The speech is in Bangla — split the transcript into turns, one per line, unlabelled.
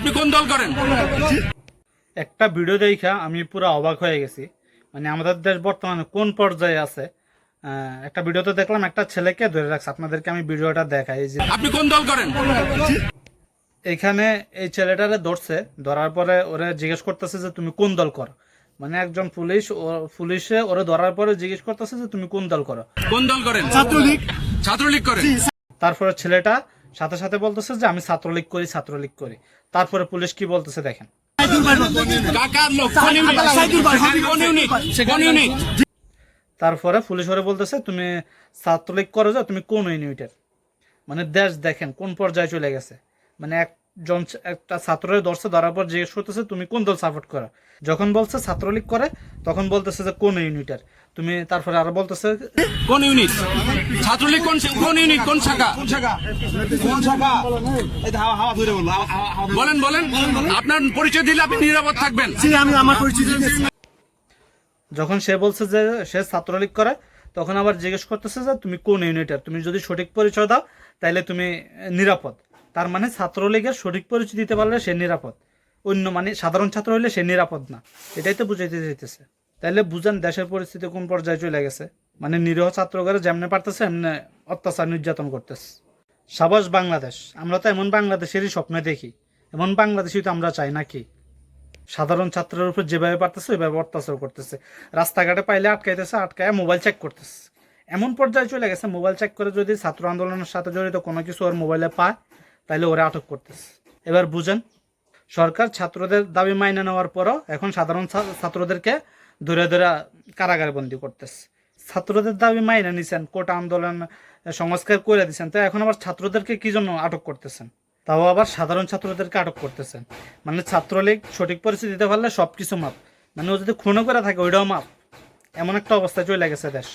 আপনি কোন দল করেন?
একটা ভিডিও দেখা আমি পুরো অবাক হয়ে গেছি। মানে আমাদের দেশ বর্তমানে কোন পর্যায়ে আছে? একটা ভিডিওতে দেখলাম একটা ছেলেকে ধরে রাখছে। আপনাদেরকে আমি ভিডিওটা দেখাই। এই যে
আপনি কোন দল করেন?
এখানে এই ছেলেটারে ধরছে ধরার পরে ওরে জিজ্ঞেস করতেছে যে তুমি কোন দল করো? মানে একজন পুলিশ ও- পুলিশে ওরে ধরার পরে জিজ্ঞেস করতেছে যে তুমি কোন দল করো?
কোন দল করেন? ছাত্রলীগ। ছাত্রলীগ করেন?
তারপরে ছেলেটা সাথে সাথে বলতেছে যে আমি ছাত্রলীগ করি ছাত্রলীগ করি। তারপরে পুলিশ কি বলতেছে দেখেন। তারপরে পুলিশ ওরে বলতেছে তুমি ছাত্রলীগ করো যে তুমি কোন ইউনিটের? মানে দেশ দেখেন কোন পর্যায়ে চলে গেছে। মানে একজন ছ- একটা ছাত্রের ধরছে ধরার পর জিজ্ঞেস করতেছে তুমি কোন দল সাপোর্ট করো? যখন বলছে ছাত্রলীগ করে তখন বলতেছে যে কোন ইউনিটের? তুমি তারপরে আরও বলতেছে
কোন ইউনিট? ছাত্রলীগ কোন কোন ইউনিট? কোন শাখা? কোন শাখা? কোন শাখা? বলেন বলেন। আপনার পরিচয় দিলে আপনি নিরাপদ থাকবেন।
আমি আমার পরিচিত
যখন সে বলছে যে সে ছাত্রলীগ করে তখন আবার জিজ্ঞেস করতেছে যে তুমি কোন ইউনিটের? তুমি যদি সঠিক পরিচয় দাও তাহলে তুমি নিরাপদ। তার মানে ছাত্রলীগের সঠিক পরিচয় দিতে পারলে সে নিরাপদ। অন্য মানে সাধারণ ছাত্র হলে সে নিরাপদ না। এটাই তো বুঝাইতে চাইতেছে। তাহলে বুঝেন দেশের পরিস্থিতি কোন পর্যায়ে চলে গেছে? মানে নিরীহ ছাত্রদের যেমনে পারতেছে, এমনি অত্যাচার নির্যাতন করতেছে। সাবাস বাংলাদেশ। আমরা তো এমন বাংলাদেশেরই স্বপ্নে দেখি। এমন বাংলাদেশই তো আমরা চাই নাকি? সাধারণ ছাত্রের উপর যেভাবে পারতেছে, ওইভাবে অত্যাচার করতেছে। রাস্তাঘাটে পাইলে আটকাইতেছে আটকায় মোবাইল চেক করতেছে। এমন পর্যায়ে চলে গেছে, মোবাইল চেক করে যদি ছাত্র আন্দোলনের সাথে জড়িত কোনো কিছু ওর মোবাইলে পায় তাহলে ওরা আটক করতেছে। এবার বুঝেন, সরকার ছাত্রদের দাবি মাইনে নেওয়ার পরও এখন সাধারণ ছাত্রদেরকে ধরে ধরে কারাগারে বন্দি করতেছে। ছাত্রদের দাবি মাইনে নিছেন, কোটা আন্দোলন সংস্কার করে দিচ্ছেন তো এখন আবার ছাত্রদেরকে কি জন্য আটক করতেছেন? তাও আবার সাধারণ ছাত্রদেরকে আটক করতেছেন। মানে ছাত্রলীগ সঠিক পরিস্থিতি দিতে পারলে সব কিছু মাপ মানে ও যদি খুনও করে থাকে, ওইটাও মাপ এমন একটা অবস্থায় চলে গেছে দেশ।